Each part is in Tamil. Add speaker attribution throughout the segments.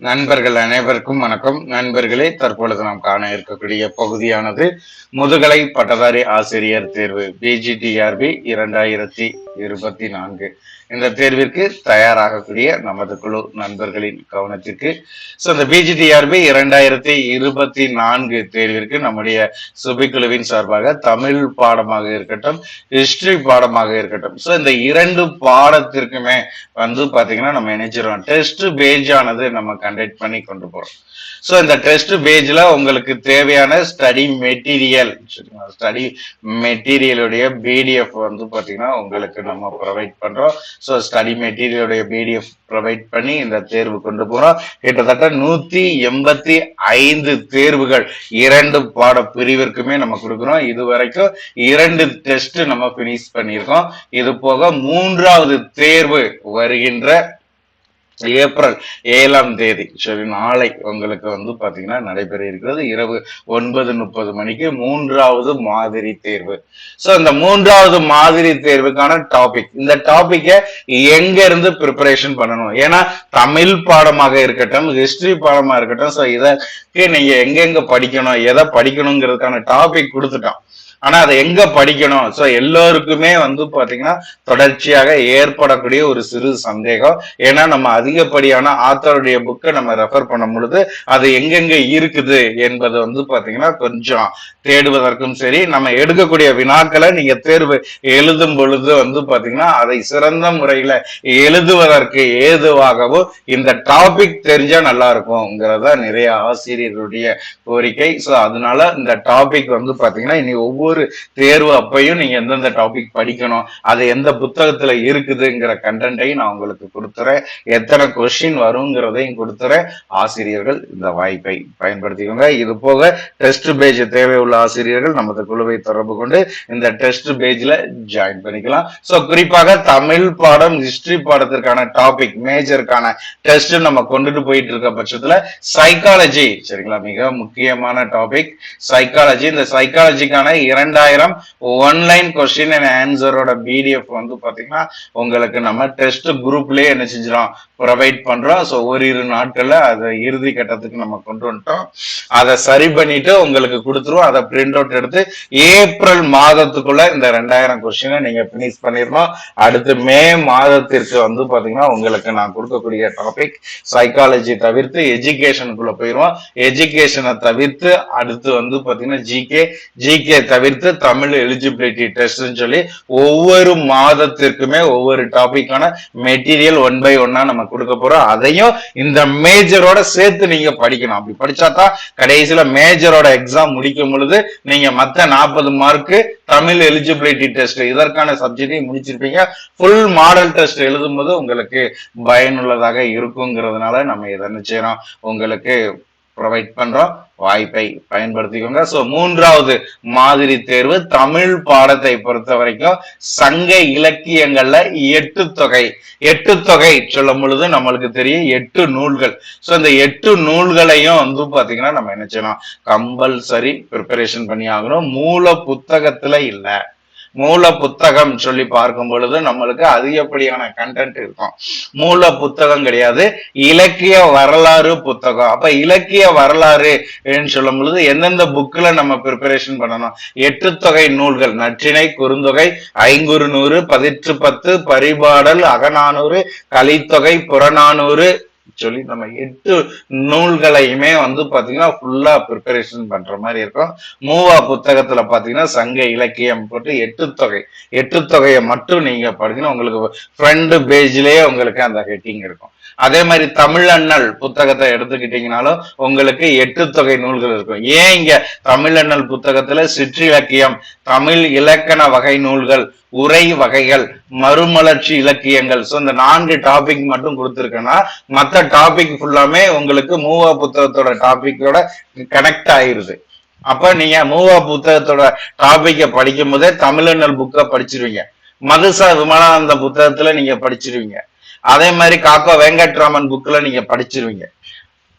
Speaker 1: நண்பர்கள் அனைவருக்கும் வணக்கம். நண்பர்களே தற்பொழுது நாம் காண இருக்கக்கூடிய பகுதியானது முதுகலை பட்டதாரி ஆசிரியர் தேர்வு பிஜிடிஆர்பி இரண்டாயிரத்தி இருபத்தி நான்கு இந்த தேர்விற்கு தயாராகக்கூடிய நமது குழு நண்பர்களின் கவனத்திற்கு. ஸோ இந்த பிஜிடிஆர்பி இரண்டாயிரத்தி இருபத்தி நான்கு தேர்விற்கு நம்முடைய சுபிக்குழுவின் சார்பாக தமிழ் பாடமாக இருக்கட்டும் ஹிஸ்டரி பாடமாக இருக்கட்டும். ஸோ இந்த இரண்டு பாடத்திற்குமே வந்து பாத்தீங்கன்னா நம்ம இணைச்சிருவோம் டெஸ்ட் பேஜ் ஆனது நம்ம கண்டக்ட் பண்ணி கொண்டு போகிறோம் ஸோ இந்த டெஸ்ட் பேஜ்ல உங்களுக்கு தேவையான ஸ்டடி மெட்டீரியல் ஸ்டடி மெட்டீரியலுடைய பிடிஎஃப் வந்து பாத்தீங்கன்னா உங்களுக்கு நம்ம ப்ரொவைட் பண்றோம். ஸோ ஸ்டடி மெட்டீரியலுடைய பிடிஎஃப் ப்ரொவைட் பண்ணி இந்த தேர்வு கொண்டு போறோம். கிட்டத்தட்ட நூத்தி எண்பத்தி ஐந்து தேர்வுகள் இரண்டு பாட பிரிவிற்குமே நம்ம கொடுக்குறோம். இது வரைக்கும் இரண்டு டெஸ்ட் நம்ம பினிஷ் பண்ணியிருக்கோம். இது போக மூன்றாவது தேர்வு வருகின்ற ஏப்ரல் ஏழாம் தேதி சரி நாளை உங்களுக்கு வந்து பாத்தீங்கன்னா நடைபெற இருக்கிறது. இரவு ஒன்பது முப்பது மணிக்கு மூன்றாவது மாதிரி தேர்வு. சோ இந்த மூன்றாவது மாதிரி தேர்வுக்கான டாபிக் இந்த டாபிக்கை எங்க இருந்து ப்ரிப்பரேஷன் பண்ணணும்? ஏன்னா தமிழ் பாடமாக இருக்கட்டும் ஹிஸ்டரி பாடமா இருக்கட்டும் சோ இதற்கு நீங்க எங்கெங்க படிக்கணும் எதை படிக்கணுங்கிறதுக்கான டாபிக் கொடுத்துட்டோம். ஆனா அதை எங்க படிக்கணும்? சோ எல்லோருக்குமே வந்து பாத்தீங்கன்னா தொடர்ச்சியாக ஏற்படக்கூடிய ஒரு சிறு சந்தேகம். ஏன்னா நம்ம அதிகப்படியான ஆத்தருடைய புக்கை நம்ம ரெஃபர் பண்ணும் பொழுது அது எங்கெங்க இருக்குது என்பது வந்து பாத்தீங்கன்னா கொஞ்சம் தேடுவதற்கும் சரி நம்ம எடுக்கக்கூடிய வினாக்களை நீங்க தேர்வு எழுதும் பொழுது வந்து பாத்தீங்கன்னா அதை சிறந்த முறையில எழுதுவதற்கு ஏதுவாகவும் இந்த டாபிக் தெரிஞ்சா நல்லா இருக்கும்ங்கிறதா நிறைய ஆசிரியர்களுடைய கோரிக்கை. சோ அதனால இந்த டாபிக் வந்து பாத்தீங்கன்னா இனி ஒவ்வொரு தேர்வு அப்பையும் நீங்க எந்தெந்த டாபிக் படிக்கணும் அது எந்த புத்தகத்துல இருக்குதுங்கிற கண்டென்ட்டையும் நான் உங்களுக்கு கொடுத்துறேன். எத்தனை கொஸ்டின் வருங்கிறதையும் கொடுத்துறேன். ஆசிரியர்கள் இந்த வாய்ப்பை பயன்படுத்திக்கோங்க. இது போக டெஸ்ட் பேஜ் தேவை உள்ள ஆசிரியர்கள் நமது குழுவை தொடர்பு கொண்டு இந்த டெஸ்ட் பேஜ்ல ஜாயின் பண்ணிக்கலாம். சோ குறிப்பாக தமிழ் பாடம் ஹிஸ்டரி பாடத்திற்கான டாபிக் மேஜருக்கான டெஸ்ட் நம்ம கொண்டுட்டு போயிட்டு இருக்க பட்சத்துல சைக்காலஜி சரிங்களா? மிக முக்கியமான டாபிக் சைக்காலஜி இந்த சைக்காலஜிக்கான இரண்டாயிரம் ஒன்லைன் கொஸ்டின் அண்ட் ஆன்சரோட பிடிஎஃப் வந்து பாத்தீங்கன்னா உங்களுக்கு நம்ம டெஸ்ட் குரூப்லேயே என்ன செஞ்சிடும் ப்ரொவைட் பண்றோம். ஸோ ஓரிரு நாட்களில் அதை இறுதி கட்டத்துக்கு நம்ம கொண்டு வந்துட்டோம். அதை சரி பண்ணிட்டு உங்களுக்கு கொடுத்துருவோம். அதை பிரிண்ட் அவுட் எடுத்து ஏப்ரல் மாதத்துக்குள்ள இந்த ரெண்டாயிரம் கொஸ்டினை நீங்க பினிஷ் பண்ணிடணும். அடுத்து மே மாதத்திற்கு வந்து பாத்தீங்கன்னா உங்களுக்கு நான் கொடுக்கக்கூடிய டாபிக் சைக்காலஜி தவிர்த்து எஜுகேஷனுக்குள்ள போயிடுவோம் எஜுகேஷனை தவிர்த்து அடுத்து வந்து பாத்தீங்கன்னா ஜிகே ஜிகே தவிர்த்து தமிழ் எலிஜிபிலிட்டி டெஸ்ட்னு சொல்லி ஒவ்வொரு மாதத்திற்குமே ஒவ்வொரு டாபிக்கான மெட்டீரியல் ஒன் பை ஒன்னா நம்ம கொடுக்க போறோம். அதையும் இந்த மேஜரோட சேர்த்து நீங்க படிக்கணும். அப்படி படிச்சா தான் கடைசியில மேஜரோட எக்ஸாம் முடிக்கும் பொழுது நீங்க மத்த நாற்பது மார்க்கு தமிழ் எலிஜிபிலிட்டி டெஸ்ட் இதற்கான சப்ஜெக்டையும் முடிச்சிருப்பீங்க. ஃபுல் மாடல் டெஸ்ட் எழுதும் போது உங்களுக்கு பயனுள்ளதாக இருக்குங்கிறதுனால நம்ம இதை என்ன செய்யறோம்? உங்களுக்கு ப்ரொவைட் பண்றோம். வாய்ப்பை பயன்படுத்திக்கோங்க. சோ மூன்றாவது மாதிரி தேர்வு தமிழ் பாடத்தை பொறுத்த வரைக்கும் சங்க இலக்கியங்கள்ல எட்டு தொகை. எட்டு தொகை சொல்லும் பொழுது நம்மளுக்கு தெரியும் எட்டு நூல்கள். சோ இந்த எட்டு நூல்களையும் வந்து பாத்தீங்கன்னா நம்ம என்ன செய்யணும்? கம்பல்சரி ப்ரிப்பரேஷன் பண்ணி ஆகணும். மூல புத்தகத்துல இல்லை. மூல புத்தகம் சொல்லி பார்க்கும் பொழுது நம்மளுக்கு அதிகப்படியான கண்டென்ட் இருக்கும். மூல புத்தகம் கிடையாது இலக்கிய வரலாறு புத்தகம். அப்ப இலக்கிய வரலாறு சொல்லும் பொழுது எந்தெந்த புக்ல நம்ம ப்ரிப்பரேஷன் பண்ணணும்? எட்டு தொகை நூல்கள் நற்றிணை குறுந்தொகை ஐங்குறு நூறு பதிற்று பத்து பரிபாடல் அகநானூறு கலித்தொகை புறநானூறு சொல்லி நம்ம எட்டு நூல்களையுமே வந்து பாத்தீங்கன்னா ஃபுல்லா ப்ரிப்பரேஷன் பண்ற மாதிரி இருக்கும். மூவா புத்தகத்துல பாத்தீங்கன்னா சங்க இலக்கியம் போட்டு எட்டு தொகை. எட்டு தொகையை மட்டும் நீங்க படிக்கணும். உங்களுக்கு ஃப்ரண்ட் பேஜ்லயே உங்களுக்கு அந்த ஹெட்டிங் இருக்கும். அதே மாதிரி தமிழண்ணல் புத்தகத்தை எடுத்துக்கிட்டீங்கனாலும் உங்களுக்கு எட்டு தொகை நூல்கள் இருக்கும். ஏன் இங்க தமிழண்ணல் புத்தகத்துல சிற்றிலக்கியம் தமிழ் இலக்கண வகை நூல்கள் உரை வகைகள் மறுமலர்ச்சி இலக்கியங்கள். ஸோ இந்த நான்கு டாபிக் மட்டும் கொடுத்துருக்கேன்னா மற்ற டாபிக் ஃபுல்லாமே உங்களுக்கு மூவா புத்தகத்தோட டாபிக்கோட கனெக்ட் ஆயிருது. அப்ப நீங்க மூவா புத்தகத்தோட டாபிக்கை படிக்கும் போதே தமிழண்ணல் புக்கை படிச்சிருவீங்க. மதுசா விமானந்த புத்தகத்துல நீங்க படிச்சிருவீங்க. அதே மாதிரி காக்கா வெங்கட்ராமன் புக்ல நீங்க படிச்சிருவீங்க.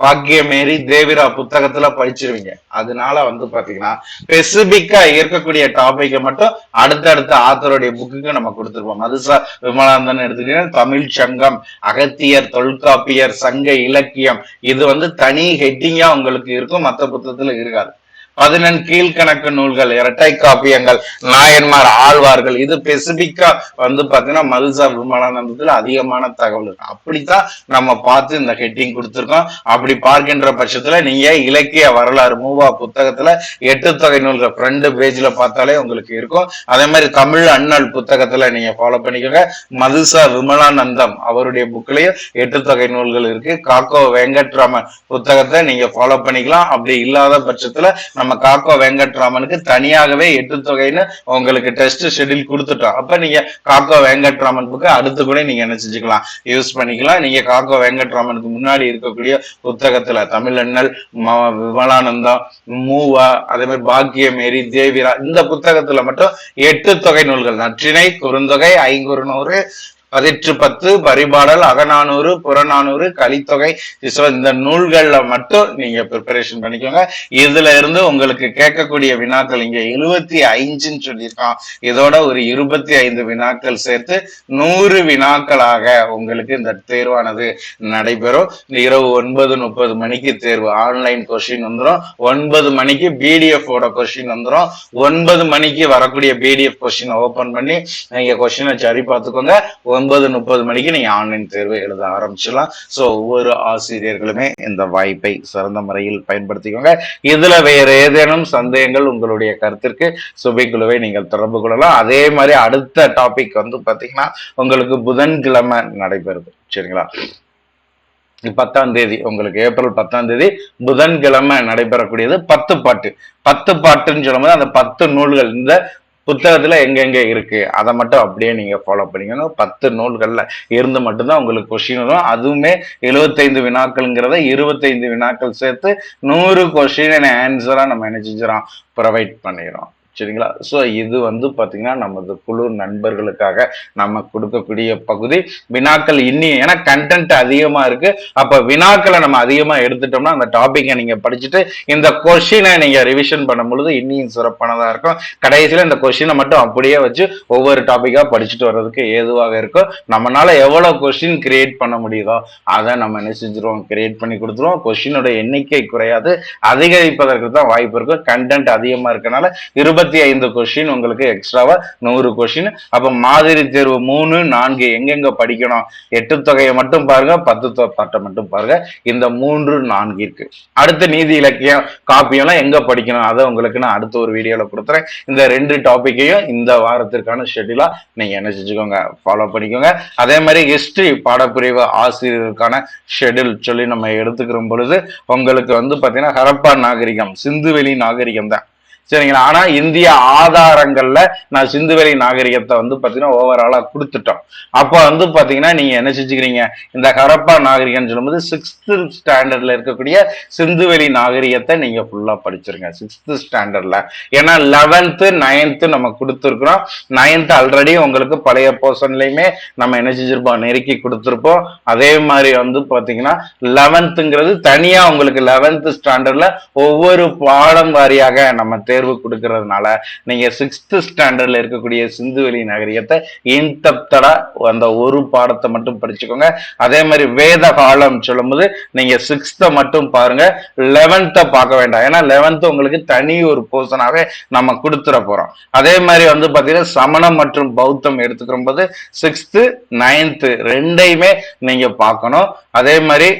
Speaker 1: பாக்கியமேரி தேவிரா புத்தகத்துல படிச்சிருவீங்க. அதனால வந்து பாத்தீங்கன்னா ஸ்பெசிபிக்கா இருக்கக்கூடிய டாபிக்கை மட்டும் அடுத்தடுத்த ஆத்தருடைய புக்குக்கு நம்ம கொடுத்துருப்போம். மதுசா விமலாந்தன் எடுத்துக்கிட்டீங்கன்னா தமிழ் சங்கம் அகத்தியர் தொல்காப்பியர் சங்க இலக்கியம் இது வந்து தனி ஹெட்டிங்கா உங்களுக்கு இருக்கும் மற்ற புத்தகத்துல இருக்காது. பதினெண் கீழ்கணக்கு நூல்கள் இரட்டை காப்பியங்கள் நாயன்மார் ஆழ்வார்கள். இது பெசிபிக்கா வந்து பாத்தீங்கன்னா மதுசா விமலானந்தத்துல அதிகமான தகவல் இருக்கு. அப்படித்தான் நம்ம பார்த்து இந்த ஹெட்டிங் கொடுத்துருக்கோம். அப்படி பார்க்கின்ற பட்சத்துல நீங்க இலக்கிய வரலாறு மூவா புத்தகத்துல எட்டு தொகை நூல்கள் ஃப்ரண்ட் பேஜ்ல பார்த்தாலே உங்களுக்கு இருக்கும். அதே மாதிரி தமிழ் அண்ணல் புத்தகத்துல நீங்க ஃபாலோ பண்ணிக்கோங்க. மதுசா விமலானந்தம் அவருடைய புக்லயும் எட்டு தொகை நூல்கள் இருக்கு. காக்கோ வெங்கட்ராமன் புத்தகத்தை நீங்க ஃபாலோ பண்ணிக்கலாம். அப்படி இல்லாத பட்சத்துல நம்ம காக்கோ வெங்கட்ராமனுக்கு தனியாகவே எட்டு தொகைன்னு உங்களுக்கு டெஸ்ட் ஷெட்யூல் கொடுத்துட்டோம். அப்ப நீங்க காக்கோ வெங்கட்ராமன் புக்கு அடுத்து கூட நீங்க என்ன செஞ்சுக்கலாம்? யூஸ் பண்ணிக்கலாம். நீங்க காக்கோ வெங்கட்ராமனுக்கு முன்னாடி இருக்கக்கூடிய புத்தகத்துல தமிழண்ணல் விமலானந்தம் மூவா அதே மாதிரி பாக்கியமேரி தேவிரா இந்த புத்தகத்துல மட்டும் எட்டு தொகை நூல்கள் நற்றினை குறுந்தொகை ஐங்குறுநூறு பதிற்று பத்து பரிபாடல் அகநானூறு புறநானூறு கலித்தொகை இந்த நூல்கள்ல மட்டும் நீங்க ப்ரிப்பரேஷன் பண்ணிக்கோங்க. இதுல இருந்து உங்களுக்கு கேட்கக்கூடிய வினாக்கள் இங்க எழுபத்தி ஐந்துன்னு சொல்லியிருக்கான். இதோட ஒரு இருபத்தி ஐந்து வினாக்கள் சேர்த்து நூறு வினாக்களாக உங்களுக்கு இந்த தேர்வானது நடைபெறும். இரவு ஒன்பது முப்பது மணிக்கு தேர்வு ஆன்லைன் கொஸ்டின் வந்துடும் ஒன்பது மணிக்கு பிடிஎஃப் ஓட கொஸ்டின் வந்துடும் ஒன்பது மணிக்கு வரக்கூடிய பிடிஎஃப் கொஸ்டின் ஓபன் பண்ணி நீங்க கொஸ்டினை சரி பார்த்துக்கோங்க ஒன்பது முப்பது மணிக்கு நீங்க ஆன்லைன் தேர்வு எழுத ஆரம்பிச்சிடலாம். சோ ஒவ்வொரு ஆசிரியர்களுமே இந்த வாய்ப்பை சிறந்த முறையில் பயன்படுத்திக்கோங்க. இதுல வேற ஏதேனும் சந்தேகங்கள் உங்களுடைய கருத்திற்கு சுபைக்குழுவை நீங்கள் தொடர்பு கொள்ளலாம். அதே மாதிரி அடுத்த டாபிக் வந்து பாத்தீங்கன்னா உங்களுக்கு புதன்கிழமை நடைபெறுது. சரிங்களா? பத்தாம் தேதி உங்களுக்கு ஏப்ரல் பத்தாம் தேதி புதன்கிழமை நடைபெறக்கூடியது பத்து பாட்டு. பத்து பாட்டுன்னு சொல்லும்போது அந்த பத்து நூல்கள் இந்த புத்தகத்தில் எங்கெங்கே இருக்குது அதை மட்டும் அப்படியே நீங்கள் ஃபாலோ பண்ணிக்கணும். பத்து நூல்களில் இருந்து மட்டும்தான் உங்களுக்கு கொஷின் வரும். அதுவுமே எழுபத்தைந்து வினாக்கள்ங்கிறத இருபத்தைந்து வினாக்கள் சேர்த்து நூறு கொஸ்டின் ஆன்சராக நம்ம என்ன செஞ்சிடறோம்? ப்ரொவைட் பண்ணிடுறோம். சரிங்களா? ஸோ இது வந்து பாத்தீங்கன்னா நமது குழு நண்பர்களுக்காக நம்ம கொடுக்கக்கூடிய பகுதி. வினாக்கள் இன்னி ஏன்னா கண்டென்ட் அதிகமா இருக்கு. அப்ப வினாக்களை நம்ம அதிகமா எடுத்துட்டோம்னா அந்த டாப்பிக்கை நீங்க படிச்சுட்டு இந்த கொஷினை நீங்கள் ரிவிஷன் பண்ணும் பொழுது இன்னும் சிறப்பானதாக இருக்கும். கடைசியில இந்த கொஷினை மட்டும் அப்படியே வச்சு ஒவ்வொரு டாப்பிக்காக படிச்சுட்டு வர்றதுக்கு ஏதுவாக இருக்கும் நம்மனால எவ்வளவு கொஷின் கிரியேட் பண்ண முடியுதோ அதை நம்ம என்ன செஞ்சிருவோம்? கிரியேட் பண்ணி கொடுத்துருவோம். கொஷினோட எண்ணிக்கை குறையாது. அதிகரிப்பதற்கு தான் வாய்ப்பு இருக்கும் கண்டென்ட் அதிகமா இருக்கனால இருபத்தி ஐந்து கொஸ்டின் உங்களுக்கு எக்ஸ்ட்ராவா நூறு கொஸ்டின் அப்ப மாதிரி தேர்வு மூணு நான்கு எங்கெங்க படிக்கணும்? எட்டு தொகையை மட்டும் பாருங்க பத்து பாட்டை மட்டும் பாருங்க. இந்த மூன்று நான்கு இருக்கு. அடுத்த நீதி இலக்கியம் காப்பியெல்லாம் எங்க படிக்கணும்? அதை உங்களுக்கு நான் அடுத்த ஒரு வீடியோல கொடுத்துறேன். இந்த ரெண்டு டாபிக்கையும் இந்த வாரத்திற்கான ஷெட்யூலா நீங்க என்ன செஞ்சுக்கோங்க? ஃபாலோ பண்ணிக்கோங்க. அதே மாதிரி ஹிஸ்டரி பாடப்பிரிவு ஆசிரியருக்கான ஷெட்யூல் சொல்லி நம்ம எடுத்துக்கிற பொழுது உங்களுக்கு வந்து பாத்தீங்கன்னா ஹரப்பா நாகரிகம் சிந்துவெளி நாகரிகம் தான். சரிங்களா? ஆனா இந்திய ஆதாரங்கள்ல நான் சிந்துவெளி நாகரிகத்தை வந்து பாத்தீங்கன்னா ஓவராலா கொடுத்துட்டோம். அப்ப வந்து பாத்தீங்கன்னா நீங்க என்ன செஞ்சுக்கிறீங்க? இந்த ஹரப்பா நாகரிகம் சொல்லும்போது சிக்ஸ்த் ஸ்டாண்டர்ட்ல இருக்கக்கூடிய சிந்துவெளி நாகரிகத்தை நீங்க ஃபுல்லா படிச்சிருங்க சிக்ஸ்த் ஸ்டாண்டர்ட்ல ஏன்னா லெவன்த்து நைன்த்து நம்ம கொடுத்துருக்குறோம். நைன்த் ஆல்ரெடி உங்களுக்கு பழைய போர்ஷன்லயுமே நம்ம என்ன செஞ்சிருப்போம்? நெருக்கி கொடுத்துருப்போம். அதே மாதிரி வந்து பாத்தீங்கன்னா லெவன்த்துங்கிறது தனியா உங்களுக்கு லெவன்த் ஸ்டாண்டர்ட்ல ஒவ்வொரு பாடம் வாரியாக நம்ம தேர்வு கொடுக்கறதுனால நீங்க சிக்ஸ்த் ஸ்டாண்டர்ட்ல இருக்கக்கூடிய சிந்துவெளி நாகரிகத்தை இன்டப்தடா அந்த ஒரு பாடத்தை மட்டும் படிச்சுக்கோங்க. அதே மாதிரி வேத காலம் சொல்லும்போது நீங்க சிக்ஸ்த்தை மட்டும் பாருங்க. லெவன்த்தை பார்க்க வேண்டாம். ஏன்னா லெவன்த் உங்களுக்கு தனி ஒரு போர்ஷனாவே நம்ம கொடுத்துட போறோம். அதே மாதிரி வந்து பாத்தீங்கன்னா சமணம் மற்றும் பௌத்தம் எடுத்துக்கிற போது சிக்ஸ்த்து நைன்த்து ரெண்டையுமே நீங்க பார்க்கணும். அதே மாதிரி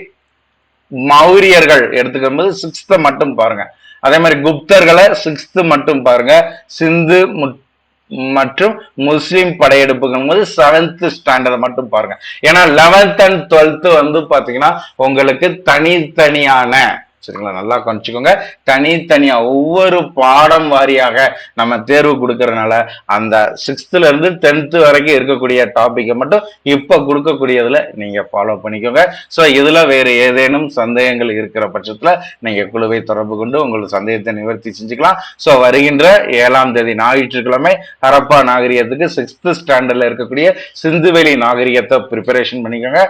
Speaker 1: மௌரியர்கள் எடுத்துக்கும் போது சிக்ஸ்த்தை மட்டும் பாருங்க. அதே மாதிரி குப்தர்களை சிக்ஸ்த்து மட்டும் பாருங்க. சிந்து மற்றும் முஸ்லிம் படையெடுப்புகள் போது செவன்த் ஸ்டாண்டர்ட் மட்டும் பாருங்க. ஏன்னா லெவன்த் அண்ட் டுவெல்த் வந்து பாத்தீங்கன்னா உங்களுக்கு தனித்தனியான சரிங்களா? நல்லா கணிச்சுக்கோங்க தனித்தனியா ஒவ்வொரு பாடம் வாரியாக நம்ம தேர்வு கொடுக்கறதுனால அந்த சிக்ஸ்த்ல இருந்து டென்த் வரைக்கும் இருக்கக்கூடிய டாபிக்கை மட்டும் இப்ப கொடுக்கக்கூடியதுல நீங்க ஃபாலோ பண்ணிக்கோங்க. ஸோ இதுல வேறு ஏதேனும் சந்தேகங்கள் இருக்கிற பட்சத்துல நீங்க குழுவை தொடர்பு கொண்டு உங்களோட சந்தேகத்தை நிவர்த்தி செஞ்சுக்கலாம். ஸோ வருகின்ற ஏழாம் தேதி ஞாயிற்றுக்கிழமை ஹரப்பா நாகரிகத்துக்கு சிக்ஸ்த் ஸ்டாண்டர்ட்ல இருக்கக்கூடிய சிந்துவெளி நாகரிகத்தை ப்ரிப்பரேஷன் பண்ணிக்கோங்க.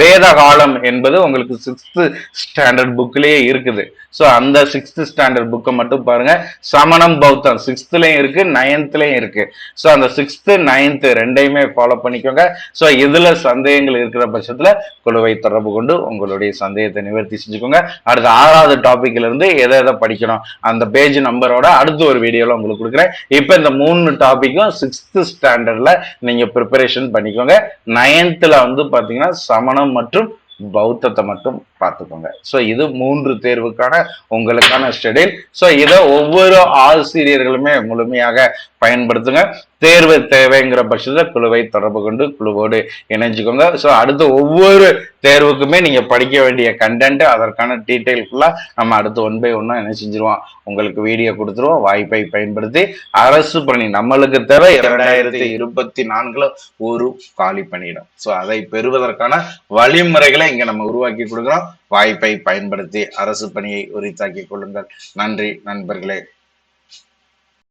Speaker 1: வேத காலம் என்பது உங்களுக்கு சிக்ஸ்த் ஸ்டாண்டர்ட் புக்லேயே இருக்கு. இருக்குது. ஸோ அந்த சிக்ஸ்த் ஸ்டாண்டர்ட் புக்கை மட்டும் பாருங்க. சமணம் பௌத்தம். சிக்ஸ்த்லயும் இருக்கு நைன்த்லயும் இருக்கு. ஸோ அந்த சிக்ஸ்த் நைன்த் ரெண்டையுமே ஃபாலோ பண்ணிக்கோங்க. ஸோ இதுல சந்தேகங்கள் இருக்கிற பட்சத்தில் குழுவை தொடர்பு கொண்டு உங்களுடைய சந்தேகத்தை நிவர்த்தி செஞ்சுக்கோங்க. அடுத்த ஆறாவது டாபிக்ல இருந்து எதை எதை படிக்கணும்? அந்த பேஜ் நம்பரோட அடுத்த ஒரு வீடியோவில் உங்களுக்கு கொடுக்குறேன். இப்போ இந்த மூணு டாபிக்கும் சிக்ஸ்த் ஸ்டாண்டர்ட்ல நீங்க ப்ரிப்பரேஷன் பண்ணிக்கோங்க. நைன்த்ல வந்து பார்த்தீங்கன்னா சமணம் மற்றும் பௌத்தத்தை மட்டும் பார்த்துக்கோங்க. ஸோ இது மூன்று தேர்வுக்கான உங்களுக்கான ஷெடியூல் ஸோ இதை ஒவ்வொரு ஆசிரியர்களுமே முழுமையாக பயன்படுத்துங்க. தேர்வு தேவைங்கிற பட்சத்தில் குழுவை தொடர்பு கொண்டு குழுவோடு இணைஞ்சுக்கோங்க. ஸோ அடுத்து ஒவ்வொரு தேர்வுக்குமே நீங்கள் படிக்க வேண்டிய கண்டென்ட் அதற்கான டீட்டெயில் ஃபுல்லாக நம்ம அடுத்து ஒன் பை ஒன்றா என்ன செஞ்சிருவோம்? உங்களுக்கு வீடியோ கொடுத்துருவோம். வாய்ப்பை பயன்படுத்தி அரசு பணி நம்மளுக்கு தேவை இரண்டாயிரத்தி இருபத்தி நான்குல ஒரு காலி பணியிடம். ஸோ அதை பெறுவதற்கான வழிமுறைகளை இங்கே நம்ம உருவாக்கி கொடுக்குறோம். வாய்ப்பை பயன்படுத்தி அரசு பணியை உரித்தாக்கிக் கொள்ளுங்கள். நன்றி நண்பர்களே.